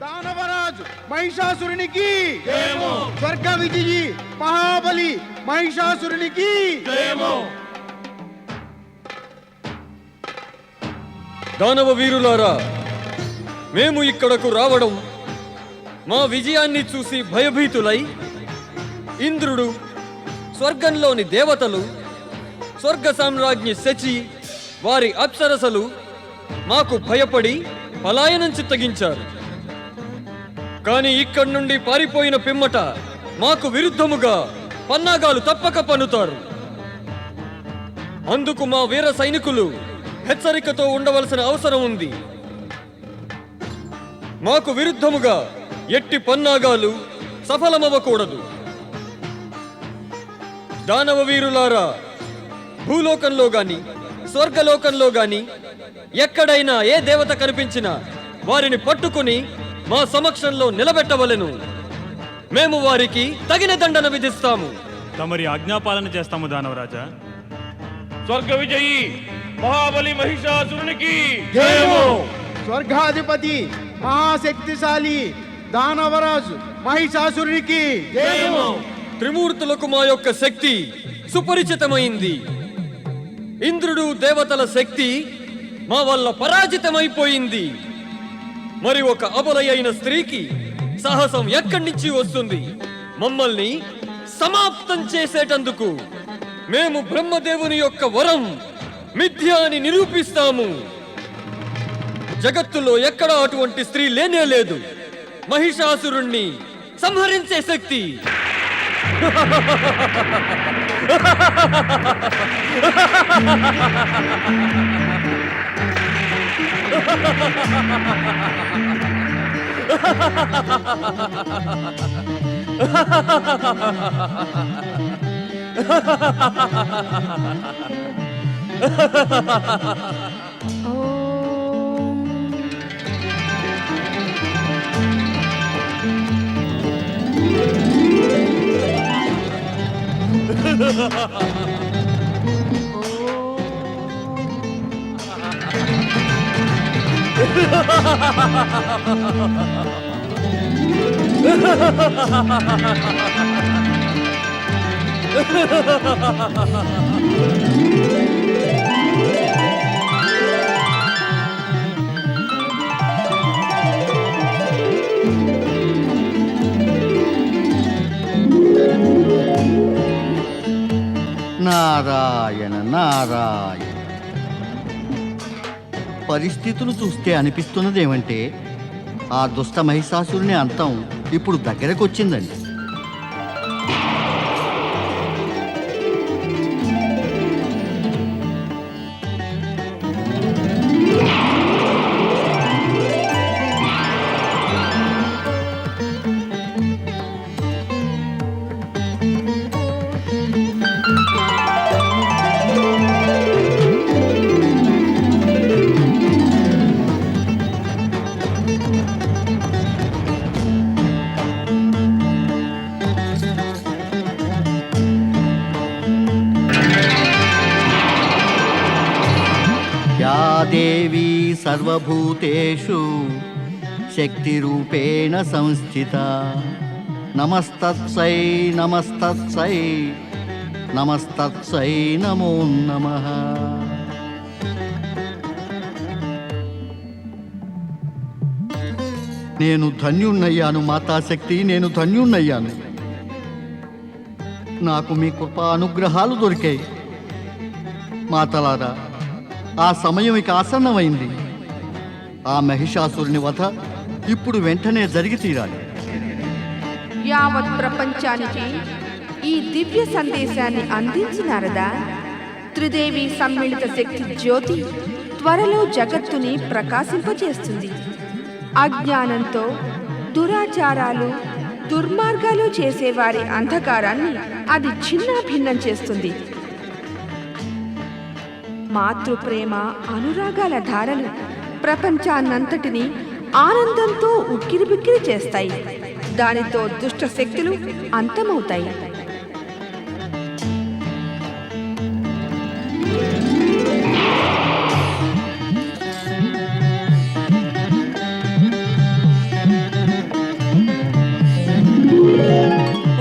దానవరాజు మహిషాసురునికి స్వర్గ విజయి మహాబలి మహిషాసురునికి దానవ వీరులారా మేము ఇక్కడకు రావడం మా విజయాన్ని చూసి భయభీతులై ఇంద్రుడు స్వర్గంలోని దేవతలు స్వర్గ సామ్రాజ్ఞి శచి వారి అప్సరసలు మాకు భయపడి పలాయనం చిత్తగించారు. కానీ ఇక్కడి నుండి పారిపోయిన పిమ్మట మాకు విరుద్ధముగా పన్నాగాలు తప్పక పన్నుతారు. అందుకు మా వీర సైనికులు హెచ్చరికతో ఉండవలసిన అవసరం ఉంది. మాకు విరుద్ధముగా ఎట్టి పన్నాగాలు సఫలమవ్వకూడదు. దానవ వీరులారా భూలోకంలో గాని స్వర్గలోకంలో గాని ఎక్కడైనా ఏ దేవత కనిపించినా వారిని పట్టుకుని మా సమక్షంలో నిలబెట్టవలెను. మేము వారికి తగిన దండన విధిస్తాము. తమరి ఆజ్ఞాపాలన చేస్తాము దానవరాజా. స్వర్గ విజయి మహాబలి మహిషాసురునికి. స్వర్గాధిపతి మహాశక్తిశాలి దానవరాజు మహిషాసురునికి త్రిమూర్తులకు మా యొక్క శక్తి సుపరిచితమైంది. ఇంద్రుడు దేవతల శక్తి మా వల్ల పరాజితమైపోయింది. మరి ఒక అబలయైన స్త్రీకి సాహసం ఎక్కడి నుంచి వస్తుంది? మమ్మల్ని సమాప్తం చేసేటందుకు మేము బ్రహ్మదేవుని యొక్క వరం మిథ్య అని నిరూపిస్తాము. జగత్తులో ఎక్కడ అటువంటి స్త్రీ లేనే లేదు. మహిషాసురుణ్ణి సంహరించే శక్తి. ハハハハハ నారాయణ నారాయణ. పరిస్థితులు చూస్తే అనిపిస్తున్నది ఏమంటే ఆ దుష్ట మహిషాసురుని అంతం ఇప్పుడు దగ్గరకు సర్వభూతేషు శక్తిరూపేణ సంస్థిత నమస్తత్సై నమస్తత్సై నమస్తత్సై నమో నమః నేను ధన్యుణ్ణయ్యాను మాతాశక్తి నేను ధన్యుణ్ణయ్యాను. నాకు మీ కృపా అనుగ్రహాలు దొరికాయి. మాతలారా ఆ సమయం ఇక ఆసన్నమైంది. ఆ మహిషాసురుని వధ ఇప్పుడు వెంటనే జరిగి తీరాలి. యావత్ ప్రపంచానికి ఈ దివ్య సందేశాన్ని అందించినారదా? త్రిదేవి సమ్మిళిత శక్తి జ్యోతి త్వరలో జగత్తుని ప్రకాశింపజేస్తుంది అజ్ఞానంతో దురాచారాలు దుర్మార్గాలు చేసేవారి అంధకారాన్ని అది చిన్న భిన్నం చేస్తుంది. మాతృప్రేమ అనురాగాల ధారలు ప్రపంచాన్నంతటినీ ఆనందంతో ఉక్కిరిబిక్కిరి చేస్తాయి. దానితో దుష్ట శక్తులు అంతమవుతాయి.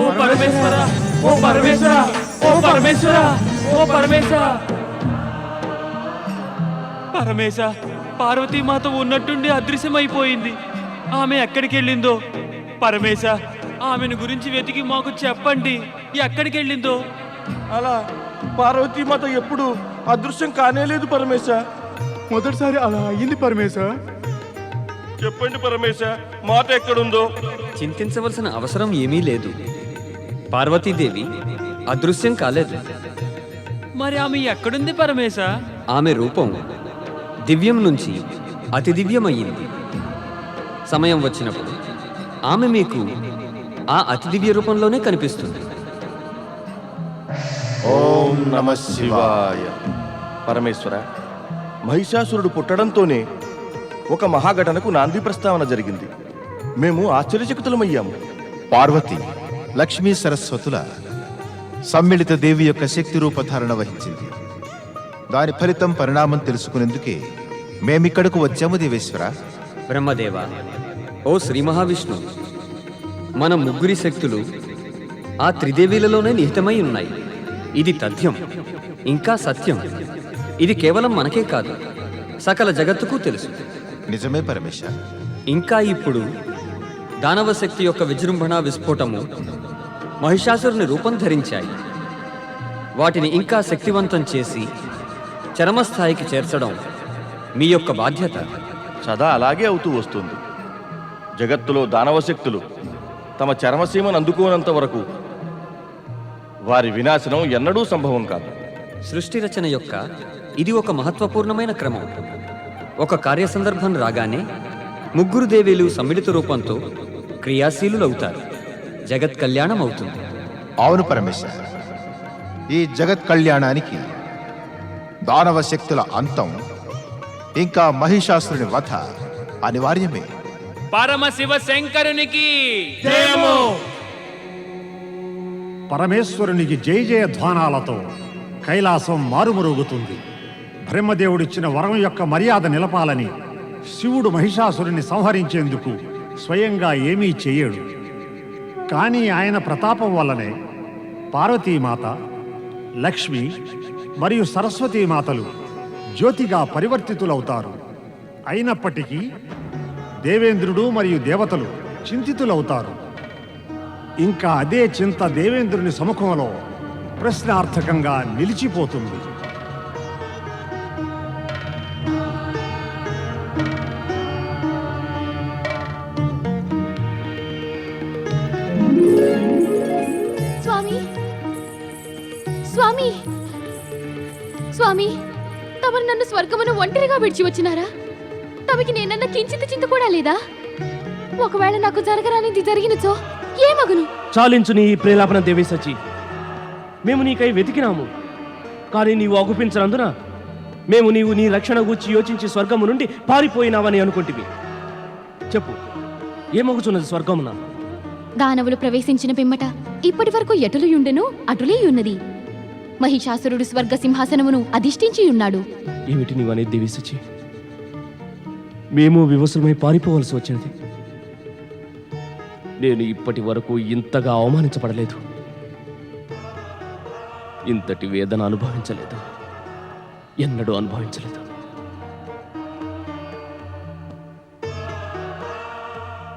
ఓ ఓ ఓ పరమేశ్వర పార్వతీమాత ఉన్నట్టుండి అదృశ్యమైపోయింది. ఆమె ఎక్కడికి వెళ్ళిందో పరమేశ ఆమెను గురించి వెతికి మాకు చెప్పండి. ఎక్కడికి వెళ్ళిందో అలా పార్వతీమాత ఎప్పుడు అదృశ్యం కానేలేదు పరమేశ. మొదటిసారి అలా అయ్యింది పరమేశ. చెప్పండి పరమేశ మాత ఎక్కడుందో? చింతించవలసిన అవసరం ఏమీ లేదు. పార్వతీదేవి అదృశ్యం కాలేదు. మరి ఆమె ఎక్కడుంది పరమేశ? ఆమె రూపం దివ్యం నుంచి అతి దివ్యమయ్యింది. సమయం వచ్చినప్పుడు ఆమె మీకు ఆ అతి దివ్య రూపంలోనే కనిపిస్తుంది. ఓం నమ శివాయ. పరమేశ్వర మహిషాసురుడు పుట్టడంతోనే ఒక మహాఘటనకు నాంది ప్రస్తావన జరిగింది. మేము ఆశ్చర్యచకితులమయ్యాము. పార్వతి లక్ష్మీ సరస్వతుల సమ్మిళిత దేవి యొక్క శక్తి రూపధారణ వహించింది. దాని ఫలితం పరిణామం తెలుసుకునేందుకే మేమిక్కడకు వచ్చాము దేవేశ్వర. బ్రహ్మదేవ ఓ శ్రీ మహావిష్ణు మన ముగ్గురి శక్తులు ఆ త్రిదేవీలలోనే నిహితమై ఉన్నాయి. ఇది తథ్యం ఇంకా సత్యం. ఇది కేవలం మనకే కాదు సకల జగత్తుకు తెలుసు. నిజమే పరమేశ. ఇంకా ఇప్పుడు దానవ శక్తి యొక్క విజృంభణ విస్ఫోటము మహిషాసురుని రూపం ధరించాయి. వాటిని ఇంకా శక్తివంతం చేసి చరమస్థాయికి చేర్చడం మీ యొక్క బాధ్యత. సదా అలాగే అవుతూ వస్తుంది. జగత్తులో దానవ శక్తులు తమ చరమసీమను అందుకోనంత వరకు వారి వినాశనం ఎన్నడూ సంభవం కాదు. సృష్టి రచన యొక్క ఇది ఒక మహత్వపూర్ణమైన క్రమం. ఒక కార్య సందర్భం రాగానే ముగ్గురు దేవీలు సమ్మిళిత రూపంతో క్రియాశీలులవుతారు. జగత్ కళ్యాణం అవుతుంది. అవును పరమేశ ఈ జగత్ కళ్యాణానికి దానవ శక్తుల అంతం ఇంకా మహిషాసురుని వధ అనివార్యమే. పరమశివ శంకరునికి పరమేశ్వరునికి జయ జయ ధ్వానాలతో కైలాసం మారుమరుగుతుంది. బ్రహ్మదేవుడిచ్చిన వరం యొక్క మర్యాద నిలపాలని శివుడు మహిషాసురుని సంహరించేందుకు స్వయంగా ఏమీ చెయ్యడు కానీ ఆయన ప్రతాపం వల్లనే పార్వతీమాత లక్ష్మి మరియు సరస్వతీమాతలు జ్యోతిగా పరివర్తితులవుతారు. అయినప్పటికీ దేవేంద్రుడు మరియు దేవతలు చింతితులవుతారు. ఇంకా అదే చింత దేవేంద్రుని సముఖంలో ప్రశ్నార్థకంగా నిలిచిపోతుంది. స్వామి తమరు నన్ను స్వర్గమును ఒంటరిగా విడిచి వచ్చినారా? తమకి నేనన్న కించిత చింత కూడా లేదా? ఒకవేళ నాకు జరగరానిది జరిగినచో ఏమగును చాలించు నీ ఈ ప్రేలాపన దేవేశచి మేము నీకై వెతికినాము. కానీ నీవు అగుపించనందున మేము నీవు నీ రక్షణ గూర్చి యోచించి స్వర్గము నుండి పారిపోయినావని అనుకుంటివి. చెప్పు ఏమగుచున్నది స్వర్గమున? దానవులు ప్రవేశించిన పిమ్మట ఇప్పటి వరకు ఎటులు యుండెను అటులే ఉన్నది. మహిషాసురుడు స్వర్గ సింహాసనమును అధిష్ఠించి ఉన్నాడు. ఏమిటి నీవు అనేది దేవేశచి మేము వివసులమై పారిపోవలసి వచ్చినది. నేను ఇప్పటి వరకు ఇంతగా అవమానించబడలేదు. ఇంతటి వేదన అనుభవించలేదు. ఎన్నడూ అనుభవించలేదు.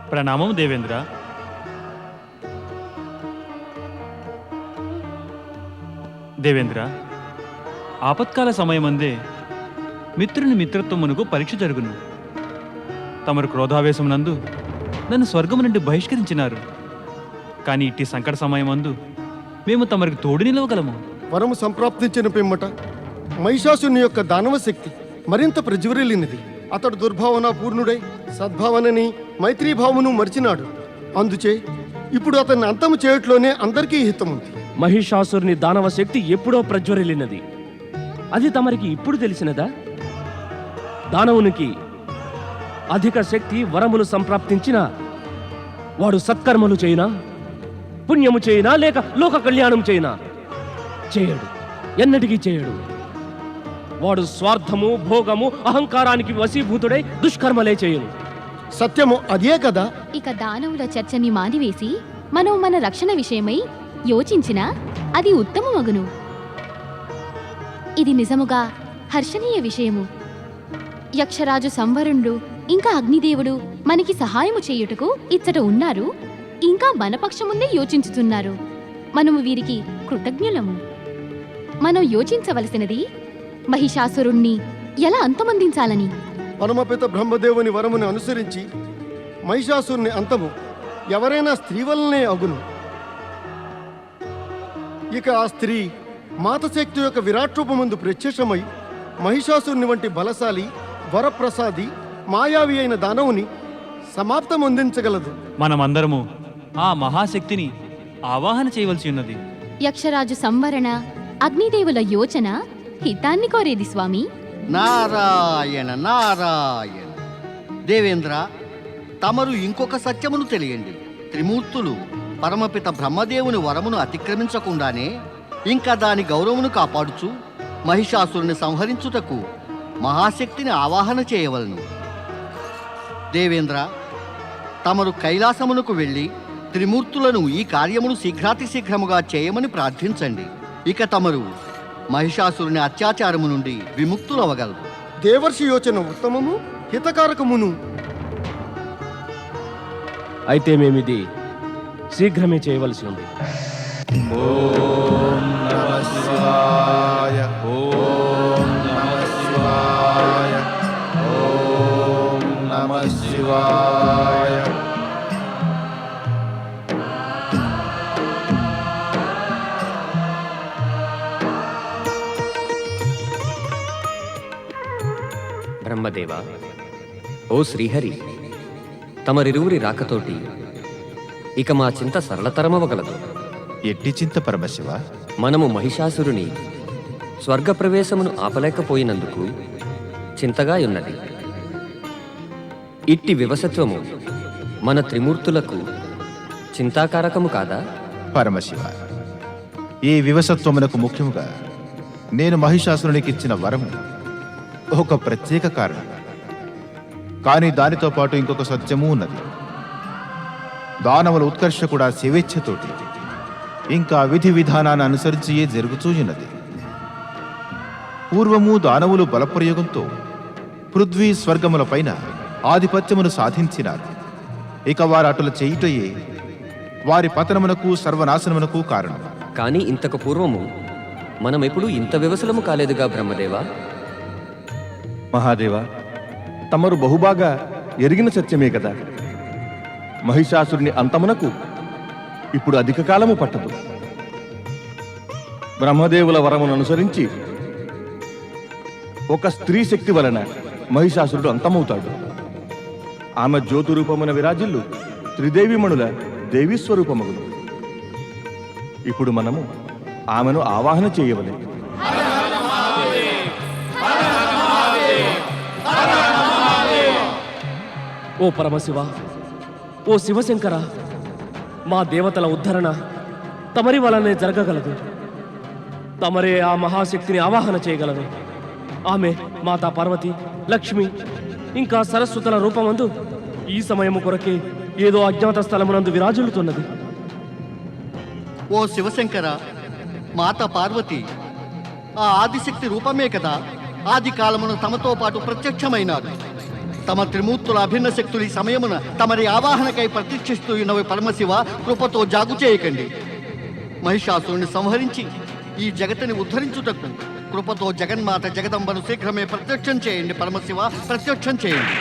ప్రణామం దేవేంద్ర. దేవేంద్ర ఆపత్కాల సమయమందే మిత్రుని మిత్రత్వమునకు పరీక్ష జరుగును. తమరు క్రోధావేశం నందు నన్ను స్వర్గము నుండి బహిష్కరించినారు. కానీ ఇట్టి సంకట సమయమందు మేము తమరికి తోడు నిలవగలము. వరము సంప్రాప్తించిన పిమ్మట మహిషాసుని యొక్క దానవ శక్తి మరింత ప్రజ్వరిల్లినది. అతడు దుర్భావన పూర్ణుడై సద్భావనని మైత్రీభావమును మరిచినాడు. అందుచే ఇప్పుడు అతన్ని అంతము చేయట్లోనే అందరికీ హితముంది. మహిషాసురుని దానవ శక్తి ఎప్పుడో ప్రజ్వరిల్లినది. అది తమరికి ఇప్పుడు తెలిసినదా? దానవునికి అధిక శక్తి వరములు సంప్రాప్తించిన వాడు సత్కర్మలు చేయినా పుణ్యము చేయినా లేక లోక కళ్యాణం చేయినా? చేయడు. ఎన్నటికీ చేయడు. వాడు స్వార్థము భోగము అహంకారానికి వశీభూతుడై దుష్కర్మలే చేయను. సత్యము అదే కదా? ఇక దానవుల చర్చని మానివేసి మనం మన రక్షణ విషయమై యోచించినా అది ఉత్తమమగును. ఇది నిజముగా హర్షణీయ విషయము. యక్షరాజు సంవరుణుడు ఇంకా అగ్నిదేవుడు మనకి సహాయము చేయుటకు ఇచ్చట ఉన్నారు ఇంకా మనపక్షముందే యోచించుతున్నారు మనము వీరికి కృతజ్ఞులము. మనం యోచించవలసినది మహిషాసురుణ్ణి ఎలా అంతమందించాలని? పరమపిత బ్రహ్మదేవుని వరముని అనుసరించి మహిషాసురుని అంతము ఎవరైనా స్త్రీ వలనే అగును. ఇక ఆ స్త్రీ మాతశక్తి యొక్క విరాట్ రూపమందు ప్రత్యక్షమై మహిషాసురుని వంటి బలశాలి వరప్రసాది మాయావి అయిన దానవుని సమాప్తం అందించగలదు. మనమందరము ఆ మహాశక్తిని ఆవాహన చేయవలసి ఉన్నది. యక్షరాజు సంవరణ అగ్నిదేవుల యోచన హితాన్ని కోరేది స్వామి. నారాయణ నారాయణ. దేవేంద్ర తమరు ఇంకొక సత్యమును తెలియండి. త్రిమూర్తులు పరమపిత బ్రహ్మదేవుని వరమును అతిక్రమించకుండానే ఇంకా దాని గౌరవమును కాపాడుచు మహిషాసురుని సంహరించుటకు మహాశక్తిని ఆవాహన చేయవలను. దేవేంద్ర తమరు కైలాసమునకు వెళ్ళి త్రిమూర్తులను ఈ కార్యమును శీఘ్రాతి శీఘ్రముగా చేయమని ప్రార్థించండి. ఇక తమరు మహిషాసురుని అత్యాచారము నుండి విముక్తులవగలరు. దేవర్షి యోచన ఉత్తమము హితకారకమును. అయితే మేమిది శీఘ్రమే చేయవలసి ఉంది. శివాయ బ్రహ్మదేవ ఓ శ్రీహరి తమరిరువురి రాకతోటి ఇక మా చింత సరళతరమవగలదు. ఎట్టి చింత పరమశివ? మనము మహిషాసురుని స్వర్గప్రవేశమును ఆపలేకపోయినందుకు చింతగా ఉన్నది ఇట్టి వివసత్వము మన త్రిమూర్తులకు చింతాకారకము కాదా? పరమశివ ఈ వివసత్వమునకు ముఖ్యముగా నేను మహిషాసురునికి ఇచ్చిన వరము ఒక ప్రత్యేక కారణం. కానీ దానితో పాటు ఇంకొక సత్యము ఉన్నది. దానవుల ఉత్కర్ష కూడా స్వేచ్ఛతోటి ఇంకా విధి విధానాన్ని అనుసరించియే జరుగుతూ ఉన్నది. పూర్వము దానవులు బలప్రయోగంతో పృథ్వీ స్వర్గములపైన ఆధిపత్యమును సాధించినారు. ఇక వారు అటుల చేయుటయే వారి పతనమునకు సర్వనాశనమునకు కారణం. కానీ ఇంతకు పూర్వము మనమెప్పుడు ఇంత వివసలము కాలేదుగా బ్రహ్మదేవా? మహాదేవ తమరు బహుబాగా ఎరిగిన సత్యమే కదా? మహిషాసురుని అంతమునకు ఇప్పుడు అధిక కాలము పట్టదు. బ్రహ్మదేవుల వరమును అనుసరించి ఒక స్త్రీ శక్తి వలన మహిషాసురుడు అంతమవుతాడు. ఆమె జ్యోతి రూపమున విరాజిల్లు త్రిదేవిమణుల దేవి స్వరూపమగును. ఇప్పుడు మనము ఆమెను ఆవాహన చేయవలే. ఓ పరమశివ ఓ శివశంకర మా దేవతల ఉద్ధరణ తమరి వలనే జరగగలదు. తమరే ఆ మహాశక్తిని ఆవాహన చేయగలరు. ఆమె మాతా పార్వతి లక్ష్మి ఇంకా సరస్వతుల రూపమందు ఈ సమయము కొరకే ఏదో అజ్ఞాత స్థలమునందు విరాజులుతున్నది ఓ శివశంకర మాత పార్వతి ఆ ఆదిశక్తి రూపమే కదా ఆది కాలమును తమతో పాటు ప్రత్యక్షమైనారు. తమ త్రిమూర్తుల అభిన్న శక్తులు ఈ సమయమున తమరి ఆవాహనకై ప్రతీక్షిస్తూ ఉన్నవి పరమశివ కృపతో జాగు చేయకండి. మహిషాసురుని సంహరించి ఈ జగతిని ఉద్ధరించుటకు కృపతో జగన్మాత జగదంబను శీఘ్రమే ప్రత్యక్షం చేయండి పరమశివ ప్రత్యక్షం చేయండి.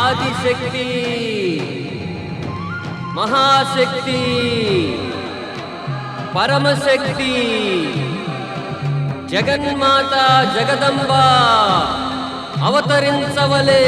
ఆదిశక్తి! మహాశక్తి పరమశక్తి జగన్మాత జగదంబ అవతరించవలే.